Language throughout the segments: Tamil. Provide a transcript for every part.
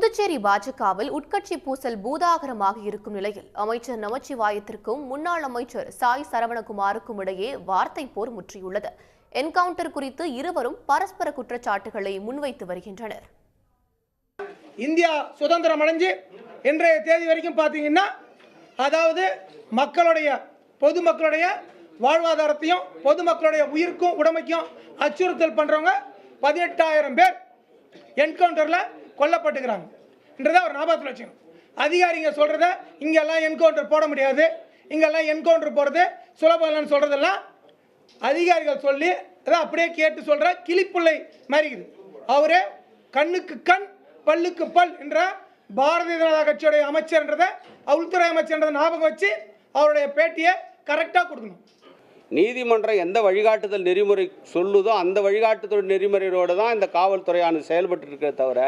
புதுச்சேரி பாஜகவில் உட்கட்சி பூசல் பூதாகரமாக இருக்கும் நிலையில் அமைச்சர் நமச்சிவாயத்திற்கும் முன்னாள் அமைச்சர் சாய் சரவணகுமாருக்கும் இடையே வார்த்தை போர் முற்றியுள்ளது. என்கவுண்டர் குறித்து இருவரும் பரஸ்பர குற்றச்சாட்டுகளை முன்வைத்து வருகின்றனர். இந்தியா சுதந்திரம் அடைஞ்சு இன்றைய தேதி வரைக்கும் பார்த்தீங்கன்னா அதாவது மக்களுடைய பொதுமக்களுடைய வாழ்வாதாரத்தையும் பொதுமக்களுடைய உயிருக்கும் உடமைக்கும் அச்சுறுத்தல் பண்ணுறவங்க பதினெட்டாயிரம் பேர் என்கவுண்டரில் கொல்லப்பட்டுக்கிறாங்க. என்றதை ஒரு ஞாபகத்தில் வச்சுக்கணும். அதிகாரிங்க சொல்கிறத இங்கெல்லாம் என்கவுண்டர் போட முடியாது. இங்கெல்லாம் என்கவுண்டர் போகிறது சுலபம் இல்லைன்னு சொல்கிறதெல்லாம் அதிகாரிகள் சொல்லி அதை அப்படியே கேட்டு சொல்கிற கிளிப்பிள்ளை மாதிரி இருக்குது. அவரே கண்ணுக்கு கண் பல்லுக்கு பல் என்ற பாரதிய ஜனதா கட்சியுடைய அமைச்சர்ன்றதை உள்துறை அமைச்சர்ன்றதை ஞாபகம் வச்சு அவருடைய பேட்டியை கரெக்டாக கொடுக்கணும். நீதிமன்றம் எந்த வழிகாட்டுதல் நெறிமுறை சொல்லுதோ அந்த வழிகாட்டுதல் நெறிமுறையோடு தான் இந்த காவல்துறையானது செயல்பட்டு இருக்கிற தவிர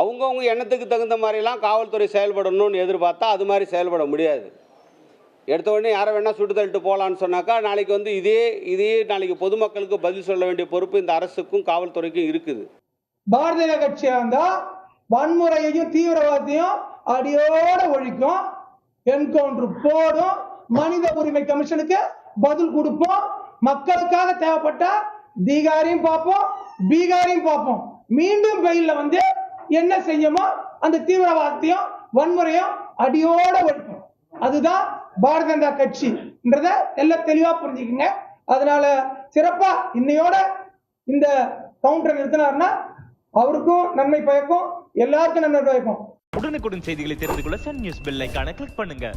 அவங்கவுங்க எண்ணத்துக்கு தகுந்த மாதிரிலாம் காவல்துறை செயல்படணும்னு எதிர்பார்த்தா அது மாதிரி செயல்பட முடியாது. எடுத்த உடனே யாரை வேணால் சுட்டு தள்ளிட்டு போகலான்னு சொன்னாக்கா நாளைக்கு வந்து இதே இதே நாளைக்கு பொதுமக்களுக்கு பதில் சொல்ல வேண்டிய பொறுப்பு இந்த அரசுக்கும் காவல்துறைக்கும் இருக்குது. பாரதிய கட்சியாக இருந்தால் வன்முறையையும் தீவிரவாதத்தையும் அடியோட ஒழிக்கும். என்கவுண்டர் போடும் மனித உரிமை கமிஷனுக்கு பதில் கொடுப்போம். மக்களுக்காக தேவைப்பட்ட தீகாரையும் பார்ப்போம் பீகாரையும் பார்ப்போம். மீண்டும் வெயில்ல வந்து என்ன செய்யுமோ அந்த தீவிரவாதத்தையும் வன்முறையும் அடியோட ஒழிக்கும் அதுதான் பாரதிய ஜனதா கட்சின்றத எல்லாம் தெளிவா புரிஞ்சுக்கங்க. அதனால சிறப்பா இன்னையோட இந்த கவுண்டரை நிறுத்தினார்னா அவருக்கும் நன்மை பயக்கும் எல்லாருக்கும் நன்மை பயக்கும். உடனுக்குடன் செய்திகளை தெரிந்து கொள்ள சன் நியூஸ் பெல் ஐக்கான கிளிக் பண்ணுங்க.